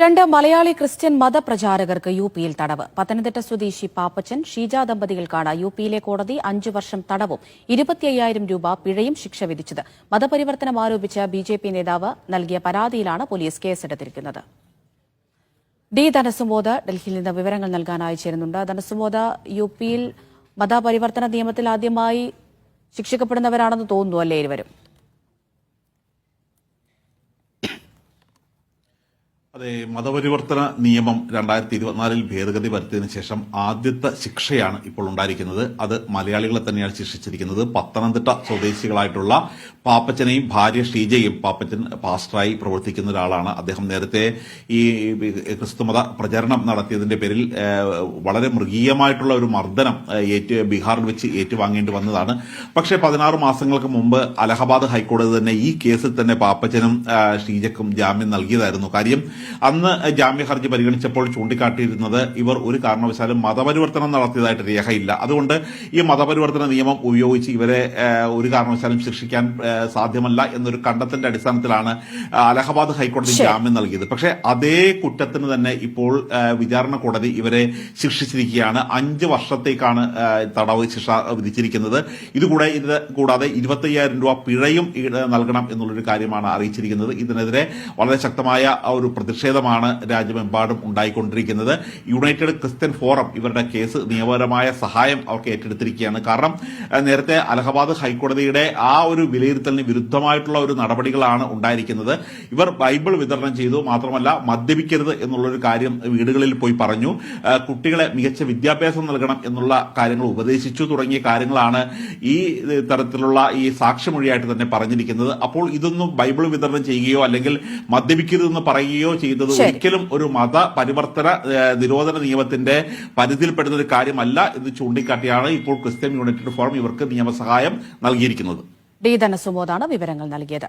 രണ്ട് Malayali Christian മതപ്രചാരകർക്ക് U പിയിൽ തടവ്. പത്തനംതിട്ട സ്വദേശി പാപ്പച്ചൻ ഷീജ ദമ്പതികൾക്കാണ് യു പിയിലെ കോടതി അഞ്ചു വർഷം തടവും ഇരുപത്തിയ്യായിരം രൂപ പിഴയും ശിക്ഷ വിധിച്ചത്. മതപരിവർത്തനം ആരോപിച്ച ബി ജെ പി നേതാവ് നൽകിയ പരാതിയിലാണ് പോലീസ് കേസെടുത്തിരിക്കുന്നത്. ഡി ധനസുബോധ ഡൽഹിയിൽ നിന്ന് വിവരങ്ങൾ നൽകാനായി ചേരുന്നുണ്ട് ധനസുബോധ യു പിയിൽ മതപരിവർത്തന നിയമത്തിൽ ആദ്യമായി ശിക്ഷിക്കപ്പെടുന്നവരാണെന്ന് തോന്നുന്നു അല്ലേ ഇരുവരും? അതെ മതപരിവർത്തന നിയമം രണ്ടായിരത്തി ഇരുപത്തിനാലിൽ ഭേദഗതി വരുത്തിയതിനു ശേഷം ആദ്യത്തെ ശിക്ഷയാണ് ഇപ്പോൾ ഉണ്ടായിരിക്കുന്നത്. അത് മലയാളികളെ തന്നെയാണ് ശിക്ഷിച്ചിരിക്കുന്നത്. പത്തനംതിട്ട സ്വദേശികളായിട്ടുള്ള പാപ്പച്ചനെയും ഭാര്യ ഷീജയും പാപ്പച്ചൻ പാസ്റ്ററായി പ്രവർത്തിക്കുന്ന ഒരാളാണ് അദ്ദേഹം. നേരത്തെ ഈ ക്രിസ്തുമത പ്രചരണം നടത്തിയതിന്റെ പേരിൽ വളരെ മൃഗീയമായിട്ടുള്ള ഒരു മർദ്ദനം ഏറ്റ് ബീഹാറിൽ വെച്ച് ഏറ്റുവാങ്ങേണ്ടി വന്നതാണ്. പക്ഷേ പതിനാറ് മാസങ്ങൾക്ക് മുമ്പ് അലഹബാദ് ഹൈക്കോടതി തന്നെ ഈ കേസിൽ തന്നെ പാപ്പച്ചനും ഷീജക്കും ജാമ്യം നൽകിയതായിരുന്നു. കാര്യം അന്ന് ജാമ്യ ഹർജി പരിഗണിച്ചപ്പോൾ ചൂണ്ടിക്കാട്ടിയിരുന്നത് ഇവർ ഒരു കാരണവശാലും മതപരിവർത്തനം നടത്തിയതായിട്ട് രേഖയില്ല. അതുകൊണ്ട് ഈ മതപരിവർത്തന നിയമം ഉപയോഗിച്ച് ഇവരെ ഒരു കാരണവശാലും ശിക്ഷിക്കാൻ സാധ്യമല്ല എന്നൊരു കണ്ടെത്തലിന്റെ അടിസ്ഥാനത്തിലാണ് അലഹബാദ് ഹൈക്കോടതി. ജാമ്യം നൽകിയത്. പക്ഷേ അതേ കുറ്റത്തിന് തന്നെ ഇപ്പോൾ വിചാരണ കോടതി ഇവരെ ശിക്ഷിച്ചിരിക്കുകയാണ്. അഞ്ച് വർഷത്തേക്കാണ് തടവ് ശിക്ഷ വിധിച്ചിരിക്കുന്നത്. ഇതുകൂടെ ഇത് കൂടാതെ ഇരുപത്തയ്യായിരം രൂപ പിഴയും നൽകണം എന്നുള്ളൊരു കാര്യമാണ് അറിയിച്ചിരിക്കുന്നത്. ഇതിനെതിരെ വളരെ ശക്തമായ ഒരു ഒരു പ്രതിഷേധമാണ് രാജ്യമെമ്പാടും ഉണ്ടായിക്കൊണ്ടിരിക്കുന്നത്. യുണൈറ്റഡ് ക്രിസ്ത്യൻ ഫോറം ഇവരുടെ കേസ് നിയമപരമായ സഹായം അവർക്ക് ഏറ്റെടുത്തിരിക്കുകയാണ്. കാരണം നേരത്തെ അലഹബാദ് ഹൈക്കോടതിയുടെ ആ ഒരു വിലയിരുത്തലിന് വിരുദ്ധമായിട്ടുള്ള ഒരു നടപടികളാണ് ഉണ്ടായിരിക്കുന്നത്. ഇവർ ബൈബിൾ വിതരണം ചെയ്തു മാത്രമല്ല മദ്യപിക്കരുത് എന്നുള്ളൊരു കാര്യം വീടുകളിൽ പോയി പറഞ്ഞു. കുട്ടികളെ മികച്ച വിദ്യാഭ്യാസം നൽകണം എന്നുള്ള കാര്യങ്ങൾ ഉപദേശിച്ചു തുടങ്ങിയ കാര്യങ്ങളാണ് ഈ തരത്തിലുള്ള ഈ സാക്ഷിമൊഴിയായിട്ട് തന്നെ പറഞ്ഞിരിക്കുന്നത്. അപ്പോൾ ഇതൊന്നും ബൈബിൾ വിതരണം ചെയ്യുകയോ അല്ലെങ്കിൽ മദ്യപിക്കരുതെന്ന് പറയുകയോ ചെയ്തത് ഒരിക്കലും ഒരു മത പരിവർത്തന നിരോധന നിയമത്തിന്റെ പരിധിയിൽപ്പെടുന്ന ഒരു കാര്യമല്ല എന്ന് ചൂണ്ടിക്കാട്ടിയാണ് ഇപ്പോൾ ക്രിസ്ത്യൻ യൂണിറ്റഡ് ഫോറം ഇവർക്ക് നിയമസഹായം നൽകിയിരിക്കുന്നത്. ഡി ധനസുബോധാണ് വിവരങ്ങൾ നൽകിയത്.